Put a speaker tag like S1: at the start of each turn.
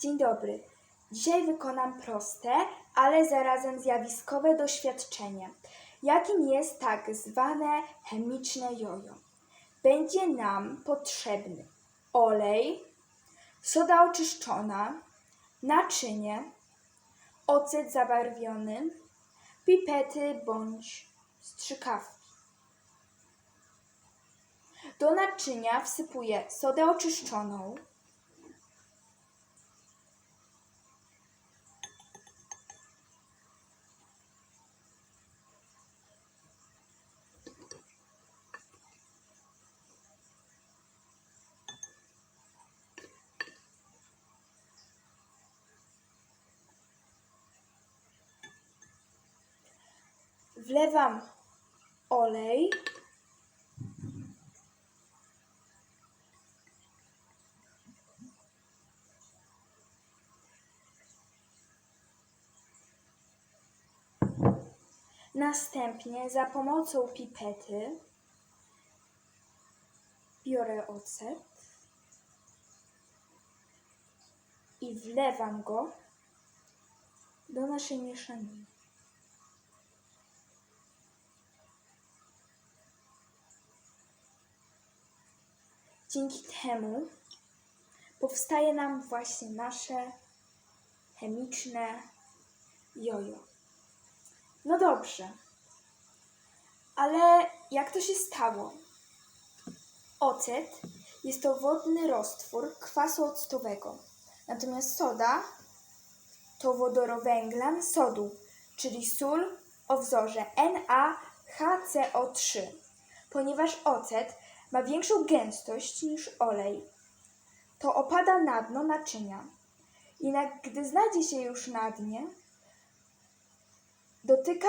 S1: Dzień dobry. Dzisiaj wykonam proste, ale zarazem zjawiskowe doświadczenie, jakim jest tak zwane chemiczne jojo. Będzie nam potrzebny olej, soda oczyszczona, naczynie, ocet zabarwiony, pipety bądź strzykawki. Do naczynia wsypuję sodę oczyszczoną, wlewam olej, Następnie za pomocą pipety biorę ocet i wlewam go do naszej mieszaniny. Dzięki temu powstaje nam właśnie nasze chemiczne jojo. No dobrze, ale jak to się stało? Ocet jest to wodny roztwór kwasu octowego, natomiast soda to wodorowęglan sodu, czyli sól o wzorze NaHCO3. Ponieważ ocet ma większą gęstość niż olej, to opada na dno naczynia. Jednak gdy znajdzie się już na dnie, dotyka